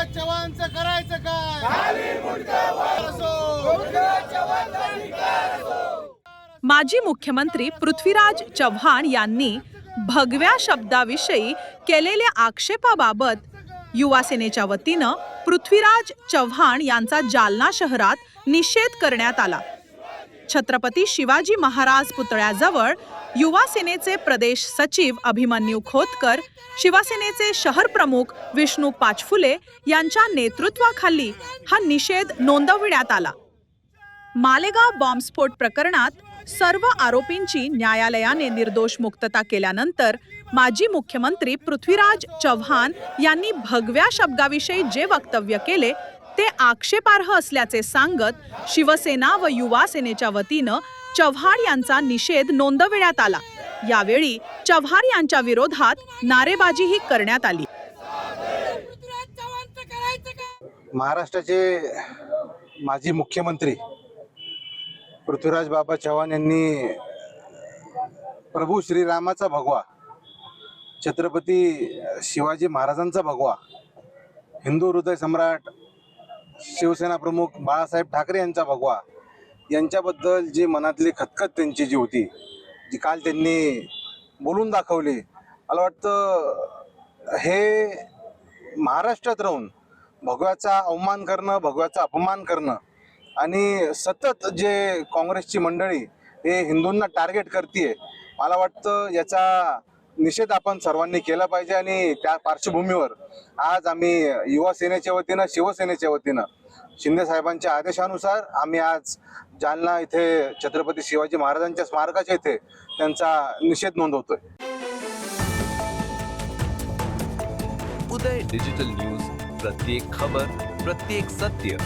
पृथ्वीराज चव्हाणचं करायचं काय. माजी मुख्यमंत्री पृथ्वीराज चव्हाण यांनी भगव्या शब्दाविषयी केलेल्या आक्षेपाबाबत युवा सेनेच्या वतीनं पृथ्वीराज चव्हाण यांचा जालना शहरात निषेध करण्यात आला. छत्रपती शिवाजी महाराज पुतळ्याजवळ युवा सेनेचे प्रदेश सचिव अभिमन्यू खोतकर शिवसेनेचे शहर प्रमुख विष्णू पाचफुले यांच्या नेतृत्वाखाली हा निषेध नोंदविण्यात आला. मालेगाव बॉम्बस्फोट प्रकरणात सर्व आरोपींची न्यायालयाने निर्दोष मुक्तता केल्यानंतर माजी मुख्यमंत्री पृथ्वीराज चव्हाण यांनी भगव्या शब्दाविषयी जे वक्तव्य केले ते आक्षेपार्ह असल्याचे सांगत शिवसेना व युवा सेनेच्या वतीनं चव्हाण यांचा निषेध नोंदविण्यात आला. यावेळी चव्हाण यांच्या विरोधात नारेबाजीही करण्यात आली. महाराष्ट्राचे माजी मुख्यमंत्री पृथ्वीराज बाबा चव्हाण यांनी प्रभू श्रीरामाचा भगवा छत्रपती शिवाजी महाराजांचा भगवा हिंदू हृदय सम्राट शिवसेना प्रमुख बाळासाहेब ठाकरे यांचा भगवा. यांच्याबद्दल जी मनातली खतखत त्यांची जी होती जी काल त्यांनी बोलून दाखवली मला वाटतं हे महाराष्ट्रात राहून भगव्याचा अवमान करणं भगव्याचा अपमान करणं आणि सतत जे काँग्रेसची मंडळी हे हिंदूंना टार्गेट करते मला वाटतं याचा निषेध आपण सर्वांनी केला पाहिजे आणि त्या पार्श्वभूमीवर आज आम्ही युवा सेनेच्या वतीनं शिवसेनेच्या वतीनं शिंदे साहेबांच्या आदेशानुसार आम्ही आज जालना इथे छत्रपती शिवाजी महाराजांच्या स्मारकाच्या इथे त्यांचा निषेध नोंदवतोय. उदय डिजिटल न्यूज प्रत्येक खबर प्रत्येक सत्य.